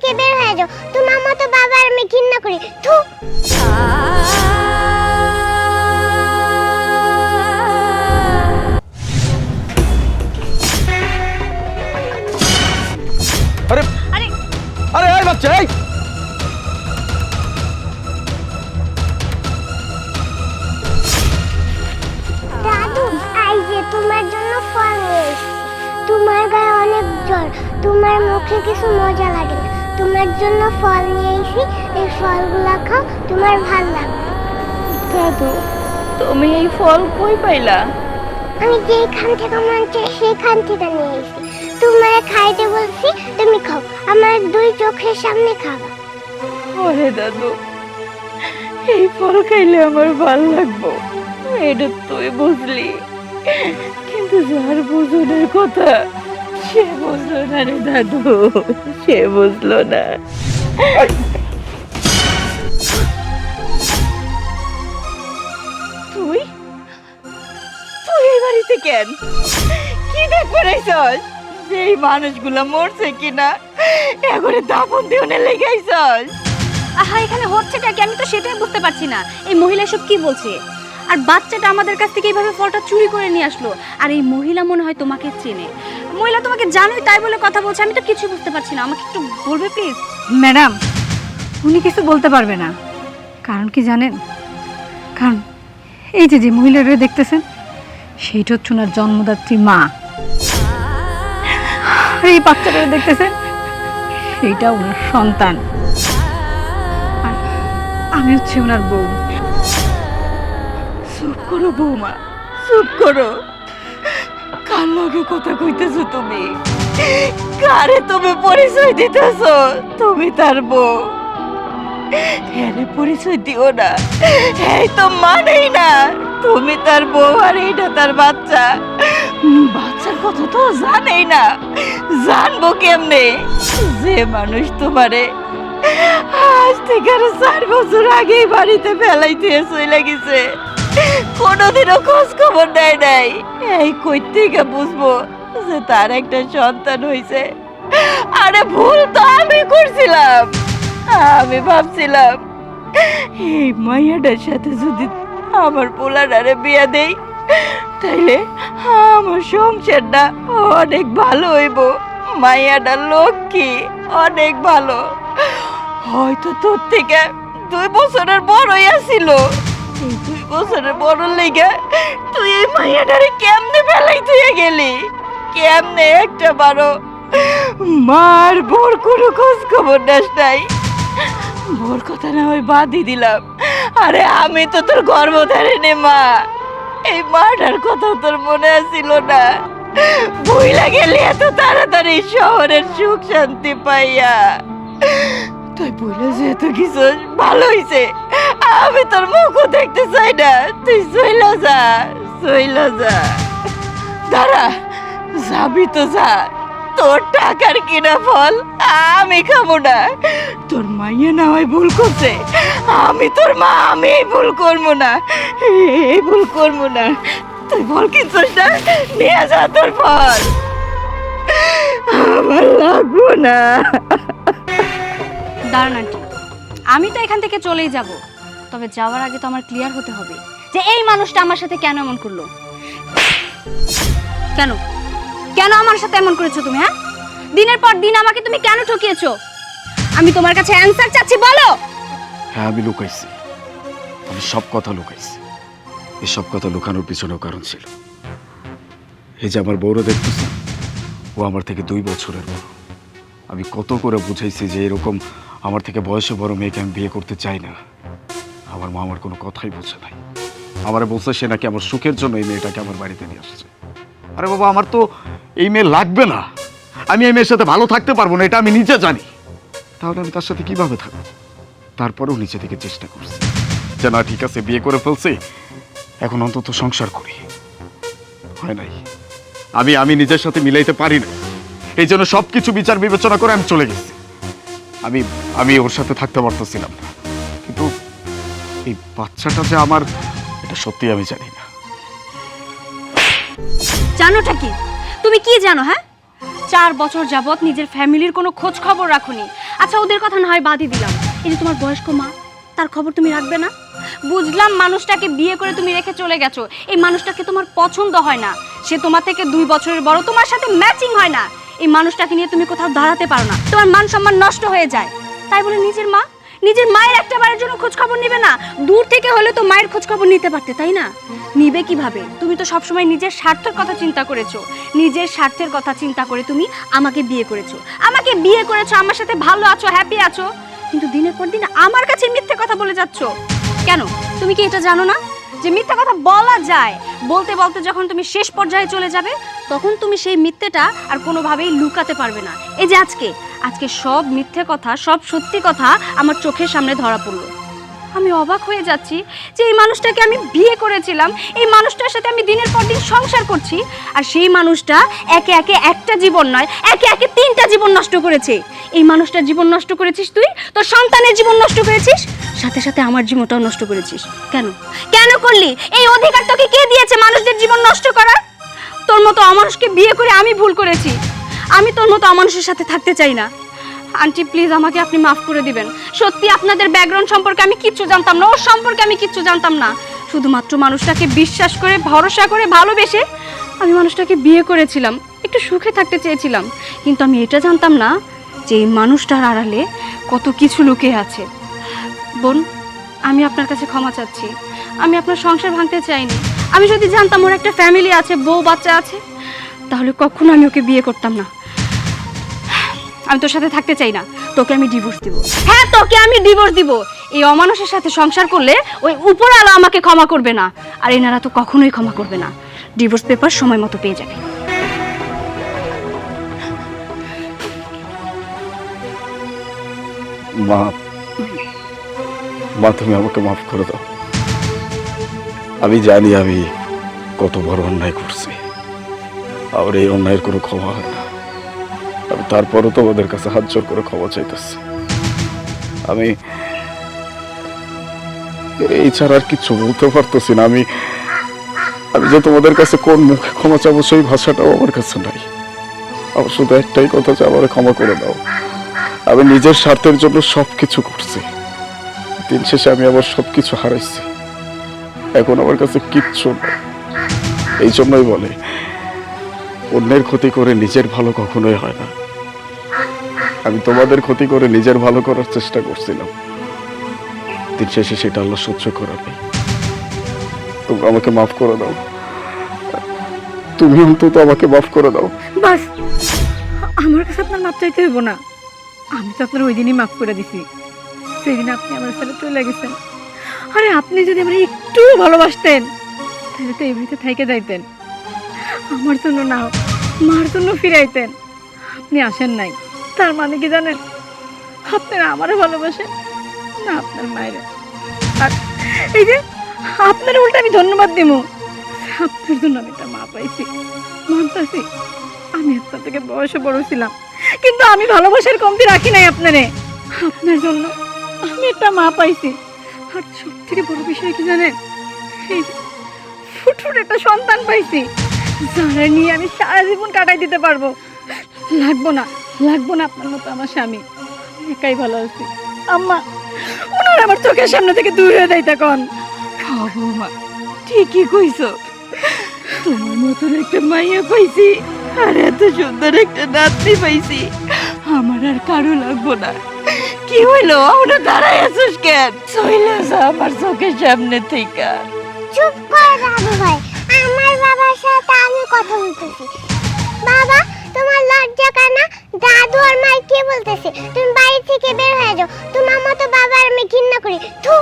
থেকে বের হয়ে যাও। তোমার মতো বাবার আমি ঘৃণা করি। থু। আরে আরে। আরে বাচ্চা এই। দাদু আই যে তোমার জন্য ফল নিয়ে তোমার গায়ে অনেক জ্বর তোমার মুখে কিছু মজা লাগে না। তোমার জন্য ফল নিয়ে এসি এই ফলগুলো খাও তোমার ভালো লাগবে। দাদু তুমি এই ফল কই পাইলা? আমি যেখান থেকে মন চাই সেখান থেকে নিয়ে এসেছি। তোমার খাইতে বলছি তুমি খাও আমার দুই চোখের সামনে খাবা। ওরে দাদু এই ফল খাইলে আমার ভালো লাগবো। এটা তুই বুঝলি কিন্তু যার বুঝনের কথা সে বুঝলো না রে দাদু, সে বুঝলো না। তুই? তুই এই বাড়িতে কেন? কি দেখ করাইছস সেই মানুষগুলা মরছে কিনা এগরে দাপন দিওনে লেগাইছস আহা, এখানে হচ্ছেটা কি আমি তো সেটাই বুঝতে পারছি না। এই মহিলা সব কি বলছে? আর বাচ্চাটা আমাদের কাছ থেকে এইভাবে ফলটা চুরি করে নিয়ে আসলো। আর এই মহিলা মনে হয় তোমাকে চেনে। মহিলা তোমাকে জানোই, তাই বলে কথা বলছে। আমি তো কিছু বুঝতে পারছি না। আমাকে একটু বলবে প্লিজ ম্যাডাম, উনি কিছু বলতে পারবে না। কারণ কি জানেন? কারণ এই যে যে মহিলারা দেখতেছেন সেইটা হচ্ছে ওনার জন্মদাত্রী মা। আর এই বাচ্চাটা দেখতেছেন, সেইটা ওনার সন্তান। আমি হচ্ছে ওনার বউ। করো বৌমা, চুপ করো। কার লগে কথা কইতেছো তুমি? কারে তুমি পরিচয় দিতেছো? তুমি তার বউ। হ্যারে পরিচয় দিও না। এই তো মানেই না, তুমি তার বউ আর এইটা তার বাচ্চা। বাচ্চার কথা তো জানেই না। জানব কেমনে? যে মানুষ তোমারে আজ থেকে আরও চার বছর আগেই বাড়িতে ফেলাইতে চলে গেছে। কোনোদিনও খোঁজ খবর নেয় নাই। এই কই থেকে বুঝব যে তার একটা সন্তান হয়েছে আরে ভুল তো আমি করছিলাম। আমি ভাবছিলাম, এই মাইয়াটার সাথে যদি আমার পোলাডারে বিয়া দেই, তাইলে আমার সংসারটা অনেক ভালো হইব। মাইয়াটা লক্ষ্মী, অনেক ভালো। হয়তো তোর থেকে দুই বছরের বড়ই আসিল দুই বছরের বড় লেগে তুই এই মাইয়াটারে কেমনে ফেলাই তুই গেলি? কেমনে একটা বারো? মার বোর কোনো খোঁজ খবর নাস নাই। বোর কথা না ওই বাদই দিলাম। আরে আমি তো তোর গর্ভধারিণী মা। এই মাটার কথা তোর মনে আসিল না। বইলা গেলি এত তাড়াতাড়ি শহরের সুখ শান্তি পাইয়া। তুই বলে যেহেতু কিছু ভালো হইছে, আমি তোর মুখও দেখতে চাই না। তুই চইলা যা চইলা যা। দাঁড়া, যাবি তো যা। তোর টাকার কিনা ফল আমি খাব না। তোর মাইয়া না হয় ভুল করছে। আমি তোর মা, আমি ভুল করব না। এই ভুল করব না। তুই ফল কিনছিস না, নিয়ে যা তোর ফল। আমার লাগবো না। দাঁড়ান আন্টি। আমি তো এখান থেকে চলেই যাব। তবে যাওয়ার আগে তো আমার ক্লিয়ার হতে হবে যে এই মানুষটা আমার সাথে কেন এমন করল। কেন? কেন আমার সাথে এমন করেছ তুমি হ্যাঁ? দিনের পর দিন আমাকে তুমি কেন ঠকিয়েছো? আমি তোমার কাছে অ্যানসার চাচ্ছি, বলো! হ্যাঁ আমি লুকাইছি। আমি সব কথা লুকাইছি। এই সব কথা লুকানোর পিছনেও কারণ ছিল। এই যে আমার বউরা দেখতেছে, ও আমার থেকে দুই বছরের বড়। আমি কত করে বুঝাইছি যে এরকম আমার থেকে বয়সে বড় মেয়েকে আমি বিয়ে করতে চাই না। আমার মা আমার কোনো কথাই বোঝে নাই। আমার বলছে সে নাকি আমার সুখের জন্য এই মেয়েটাকে আমার বাড়িতে নিয়ে আসছে। আরে বাবা, আমার তো এই মেয়ে লাগবে না। আমি এই মেয়ের সাথে ভালো থাকতে পারব না, এটা আমি নিজে জানি। তাহলে আমি তার সাথে কীভাবে থাকব? তারপরেও নিচে থেকে চেষ্টা করছি। যে না, ঠিক আছে, বিয়ে করে ফেলছি। এখন অন্তত সংসার করি। হয় নাই? আমি আমি নিজের সাথে মিলাইতে পারি না। এই জন্য সব কিছু বিচার বিবেচনা করে আমি চলে গেছি। আমি আমি ওর সাথে থাকতে পারতেছিলাম না। কিন্তু এই বাচ্চাটা যে আমার, এটা সত্যি আমি জানি না। জানোটা কি? তুমি কি জানো হ্যাঁ? চার বছর যাবত নিজের ফ্যামিলির কোনো খোঁজ খবর রাখুনি। আচ্ছা ওদের কথা না হয় বাদই দিলাম। এই যে তোমার বয়স্ক মা, তার খবর তুমি রাখবে না? বুঝলাম মানুষটাকে বিয়ে করে তুমি রেখে চলে গেছো। এই মানুষটাকে তোমার পছন্দ হয় না। সে তোমার থেকে দুই বছরের বড়, তোমার সাথে ম্যাচিং হয় না। এই মানুষটাকে নিয়ে তুমি কোথাও দাঁড়াতে পারো না। তোমার মান সম্মান নষ্ট হয়ে যায়। তাই বলে নিজের মা, নিজের মায়ের একটা বারের জন্য খোঁজ খবর নিবে না। দূর থেকে হলে তো মায়ের খোঁজ খবর নিতে পারতে, তাই না? নিবে কীভাবে? তুমি তো সবসময় নিজের স্বার্থের কথা চিন্তা করেছ। নিজের স্বার্থের কথা চিন্তা করে তুমি আমাকে বিয়ে করেছ। আমাকে বিয়ে করেছ, আমার সাথে ভালো আছো হ্যাপি আছো। কিন্তু দিনের পর দিন আমার কাছে মিথ্যে কথা বলে যাচ্ছ। কেন? তুমি কি এটা জানো না? যে মিথ্যা কথা বলা যায়, বলতে বলতে যখন তুমি শেষ পর্যায়ে চলে যাবে, তখন তুমি সেই মিথ্যেটা আর কোনোভাবেই লুকাতে পারবে না। এই যে আজকে আজকে সব মিথ্যে কথা, সব সত্যি কথা আমার চোখের সামনে ধরা পড়ল। আমি অবাক হয়ে যাচ্ছি যে এই মানুষটাকে আমি বিয়ে করেছিলাম। এই মানুষটার সাথে আমি দিনের পর দিন সংসার করছি। আর সেই মানুষটা একে একে একটা জীবন নয়, একে একে তিনটা জীবন নষ্ট করেছে। এই মানুষটার জীবন নষ্ট করেছিস তুই? তোর সন্তানের জীবন নষ্ট করেছিস? সাথে সাথে আমার জীবনটাও নষ্ট করেছিস। কেন? কেন করলি? এই অধিকার তোকে কে দিয়েছে মানুষদের জীবন নষ্ট করার? তোর মতো অমানুষকে বিয়ে করে আমি ভুল করেছি। আমি তোর মতো অমানুষের সাথে থাকতে চাই না। আন্টি প্লিজ আমাকে আপনি মাফ করে দিবেন। সত্যি আপনাদের ব্যাকগ্রাউন্ড সম্পর্কে আমি কিচ্ছু জানতাম না, ওর সম্পর্কে আমি কিচ্ছু জানতাম না। শুধুমাত্র মানুষটাকে বিশ্বাস করে, ভরসা করে, ভালোবেসে আমি মানুষটাকে বিয়ে করেছিলাম, একটু সুখে থাকতে চেয়েছিলাম। কিন্তু আমি এটা জানতাম না যে এই মানুষটার আড়ালে কত কিছু লুকিয়ে আছে। বোন, আমি আপনার কাছে ক্ষমা চাচ্ছি। আমি আপনার সংসার ভাঙতে চাইনি। আমি যদি জানতাম ওর একটা ফ্যামিলি আছে, বউ, বাচ্চা আছে, তাহলে কখনো আমি ওকে বিয়ে করতাম না। আমি তোর সাথে থাকতে চাই না। তোকে আমি ডিভোর্স দিব। হ্যাঁ তোকে আমি ডিভোর্স দিব। এই অমানুষের সাথে সংসার করলে ওই উপর আলো আমাকে ক্ষমা করবে না। আর এনারা তো কখনোই ক্ষমা করবে না। ডিভোর্স পেপার সময় মতো পেয়ে যাবে। মা মা তুমি আমাকে মাফ করে দাও। আমি জানি আমি কত বড় অন্যায় করছি। আর এই অন্যায়ের কোনো ক্ষমা হয় না। আমি তারপরও তোমাদের কাছে হাত জোর করে ক্ষমা চাইতেছি। আমি এই ছাড়া আর কিছু বলতে পারতেছি না। আমি আমি যে তোমাদের কাছে কোন মুখে ক্ষমা চাবো সেই ভাষাটাও আমার কাছে নাই। আমার শুধু একটাই কথা যে আমার ক্ষমা করে দাও। আমি নিজের স্বার্থের জন্য সব কিছু করছি। দিন শেষে আমি আবার সব কিছু হারাইছি। এখন আমার কাছে কিচ্ছু নেই। এই জন্যই বলে, অন্যের ক্ষতি করে নিজের ভালো কখনোই হয় না। আমি তোমাদের ক্ষতি করে নিজের ভালো করার চেষ্টা করছিলাম। দিন শেষে সেটা আল্লাহ সহ্য করার নেই তোমরা আমাকে মাফ করে দাও। তুমি অন্তত আমাকে মাফ করে দাও। বাস, আমার কাছে আপনার মাপ চাইতে হইব না। আমি তো আপনার ওই দিনই মাফ করে দিছি। সেদিন আপনি আমার সাথে চলে গেছেন। আরে, আপনি যদি আমার একটু ভালোবাসতেন, তাহলে তো এমনিতে থেকে যাইতেন। আমার জন্য না, মার জন্য ফিরাইতেন। আপনি আসেন নাই। তার মানে কি জানেন? আপনারা আমারও ভালোবাসেন, না আপনার মায়ের। আর এই যে, আপনার উল্টা আমি ধন্যবাদ দিব। আপনার জন্য আমি একটা মা পাইছি। মানতাছি আমি আপনার থেকে বয়সে বড় ছিলাম, কিন্তু আমি ভালোবাসার কমতি রাখি নাই আপনারে। আপনার জন্য আমি একটা মা পাইছি। আর সব থেকে বড় বিষয় কি জানেন? ফুটফুট একটা সন্তান পাইছি, যারা নিয়ে আমি সারা জীবন কাটাই দিতে পারব। লাগবো না। লাগবো না আপনার মতো আমার স্বামী। একাই ভালো আছি। আম্মা ওনার আমার চোখের সামনে থেকে দূর হয়ে দেয় তখন। বৌমা ঠিকই কইছো। তোমার মতন একটা মাইয়া পাইছি, আর এত সুন্দর একটা নাতনি পাইছি। আমার আর কারও লাগবো না। কি হইল? আমরা দাঁড়াই আছিস কেন? চইলে যা আমার চোখের সামনে থেকে। চুপ কর দাদু ভাই। আমার বাবার সাথে আমি কথা বলতেছি। বাবা তোমার লজ্জা কানা? দাদু আর মাইকে বলতেছে? তুমি বাড়ি থেকে বের হয়ে যাও। তোমার মতো বাবা আর আমি ঘৃণা করি। থু